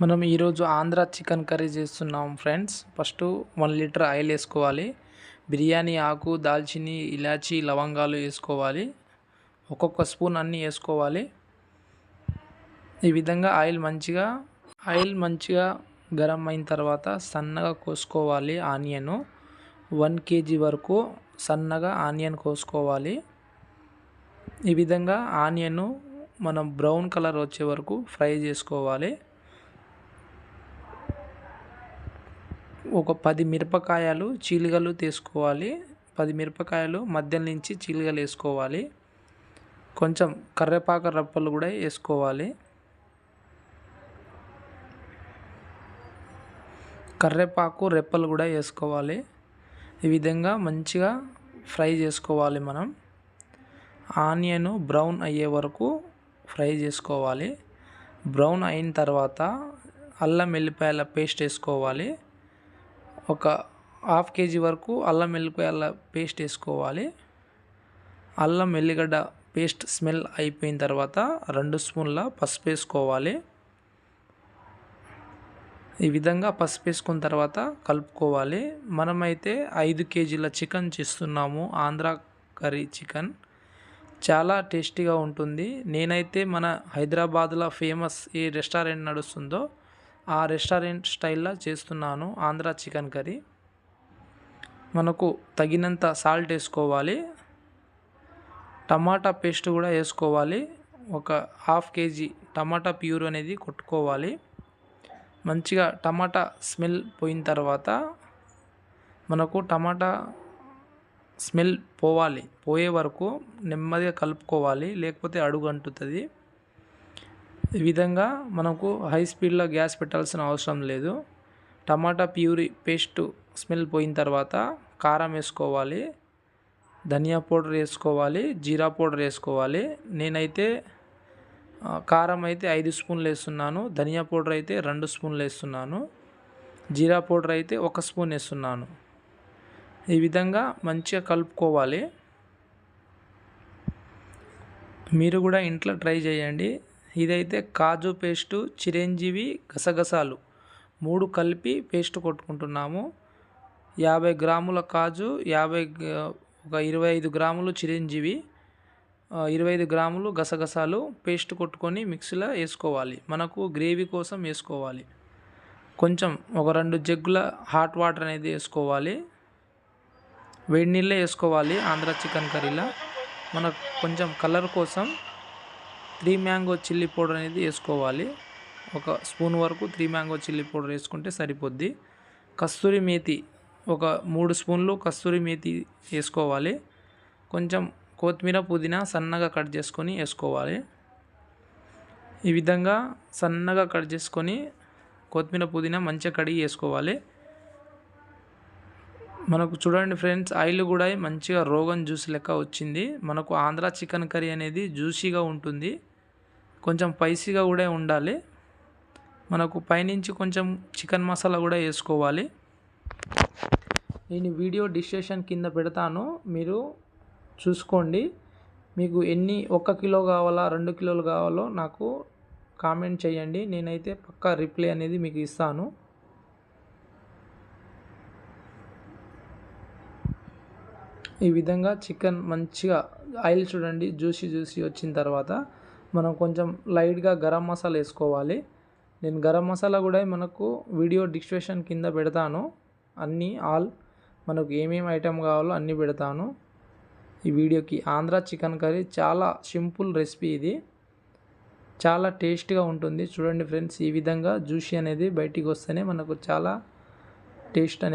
మనం ఈరోజు Andhra chicken curry చేస్తున్నాం friends. First one litre oil వేసుకోవాలి. బిర్యానీ ఆకు దాల్చిని ఇలాచి లవంగాలు వేసుకోవాలి. ఒక్కొక్క స్పూన్ అన్నీ వేసుకోవాలి. ఈ విధంగా ఆయిల్ మంచిగా ఆయిల్ మంచిగా గరం అయిన తర్వాత సన్నగా కోసుకోవాలి ఆనియను. వన్ కేజీ వరకు సన్నగా ఆనియన్ కోసుకోవాలి. ఈ విధంగా ఆనియను మనం బ్రౌన్ కలర్ వచ్చే వరకు ఫ్రై చేసుకోవాలి. ఒక పది మిరపకాయలు చీలికలు తీసుకోవాలి. పది మిరపకాయలు మధ్య నుంచి చీలికలు వేసుకోవాలి. కొంచెం కర్రేపాక రప్పలు కూడా వేసుకోవాలి. కర్రేపాకు రెప్పలు కూడా వేసుకోవాలి. ఈ విధంగా మంచిగా ఫ్రై చేసుకోవాలి మనం. ఆనియన్ బ్రౌన్ అయ్యే వరకు ఫ్రై చేసుకోవాలి. బ్రౌన్ అయిన తర్వాత అల్లం వెల్లిపాయల పేస్ట్ వేసుకోవాలి. ఒక హాఫ్ కేజీ వరకు అల్లం వెల్లిపాయల పేస్ట్ వేసుకోవాలి. అల్లం వెల్లిగడ్డ పేస్ట్ స్మెల్ అయిపోయిన తర్వాత రెండు స్పూన్ల పసుపు వేసుకోవాలి. ఈ విధంగా పసుపు వేసుకున్న తర్వాత కలుపుకోవాలి. మనమైతే ఐదు కేజీల చికెన్ చేస్తున్నాము ఆంధ్ర కర్రీ చికెన్. చాలా టేస్టీగా ఉంటుంది. నేనైతే మన హైదరాబాద్లో ఫేమస్ ఏ రెస్టారెంట్ నడుస్తుందో ఆ రెస్టారెంట్ స్టైల్లో చేస్తున్నాను. Andhra chicken curry. మనకు తగినంత సాల్ట్ వేసుకోవాలి. టమాటా పేస్ట్ కూడా వేసుకోవాలి. ఒక హాఫ్ కేజీ టమాటా ప్యూర్ అనేది కొట్టుకోవాలి. మంచిగా టమాటా స్మెల్ పోయిన తర్వాత మనకు టమాటా స్మెల్ పోవాలి. పోయే వరకు నెమ్మదిగా కలుపుకోవాలి. లేకపోతే అడుగు అంటుతుంది. ఈ విధంగా మనకు హై స్పీడ్లో గ్యాస్ పెట్టాల్సిన అవసరం లేదు. టమాటా ప్యూరీ పేస్ట్ స్మెల్ పోయిన తర్వాత కారం వేసుకోవాలి ధనియా పౌడర్ వేసుకోవాలి జీరా పౌడర్ వేసుకోవాలి. నేనైతే కారం అయితే ఐదు స్పూన్లు వేస్తున్నాను ధనియా పౌడర్ అయితే రెండు స్పూన్లు వేస్తున్నాను జీరా పౌడర్ అయితే ఒక స్పూన్ వేస్తున్నాను. ఈ విధంగా మంచిగా కలుపుకోవాలి. మీరు కూడా ఇంట్లో ట్రై చేయండి. ఇదైతే కాజు పేస్టు చిరంజీవి గసగసాలు. మూడు కలిపి పేస్ట్ కొట్టుకుంటున్నాము. యాభై గ్రాముల కాజు యాభై ఒక ఇరవై ఐదు గ్రాములు చిరంజీవి ఇరవై ఐదు గ్రాములు గసగసాలు పేస్ట్ కొట్టుకొని మిక్సీలో వేసుకోవాలి. మనకు గ్రేవీ కోసం వేసుకోవాలి. కొంచెం ఒక రెండు జగ్గుల హాట్ వాటర్ అనేది వేసుకోవాలి. వేడి నీళ్ళే వేసుకోవాలి ఆంధ్ర చికెన్ కర్రీలో. మనకు కొంచెం కలర్ కోసం త్రీ మ్యాంగో చిల్లీ పౌడర్ అనేది వేసుకోవాలి. ఒక స్పూన్ వరకు త్రీ మ్యాంగో చిల్లీ పౌడర్ వేసుకుంటే సరిపోద్ది. కస్తూరి మేతి ఒక మూడు స్పూన్లు కస్తూరి మేతి వేసుకోవాలి. కొంచెం కొత్తిమీర పుదీనా సన్నగా కట్ చేసుకొని వేసుకోవాలి. ఈ విధంగా సన్నగా కట్ చేసుకొని కొత్తిమీర పుదీనా మంచిగా కడిగి వేసుకోవాలి. మనకు చూడండి ఫ్రెండ్స్ ఆయిల్ కూడా మంచిగా రోగన్ జ్యూస్ లెక్క వచ్చింది. మనకు ఆంధ్ర చికెన్ కర్రీ అనేది జ్యూసీగా ఉంటుంది. కొంచెం స్పైసీగా కూడా ఉండాలి. మనకు పైనుంచి కొంచెం చికెన్ మసాలా కూడా వేసుకోవాలి. నేను వీడియో డిస్క్రిప్షన్ కింద పెడతాను. మీరు చూసుకోండి. మీకు ఎన్ని ఒక కిలో కావాలా రెండు కిలోలు కావాలో నాకు కామెంట్ చేయండి. నేనైతే పక్కా రిప్లై అనేది మీకు ఇస్తాను. ఈ విధంగా చికెన్ మంచిగా ఆయిల్ చూడండి జ్యూసీ జ్యూసీ వచ్చిన తర్వాత మనం కొంచెం లైట్గా గరం మసాలా వేసుకోవాలి. నేను గరం మసాలా కూడా మనకు వీడియో డిస్క్రిప్షన్ కింద పెడతాను. అన్నీ ఆల్ మనకు ఏమేమి ఐటెం కావాలో అన్నీ పెడతాను. ఈ వీడియోకి ఆంధ్ర చికెన్ కర్రీ చాలా సింపుల్ రెసిపీ ఇది. చాలా టేస్ట్గా ఉంటుంది. చూడండి ఫ్రెండ్స్ ఈ విధంగా జ్యూసీ అనేది బయటికి వస్తేనే మనకు చాలా టేస్ట్ అనేది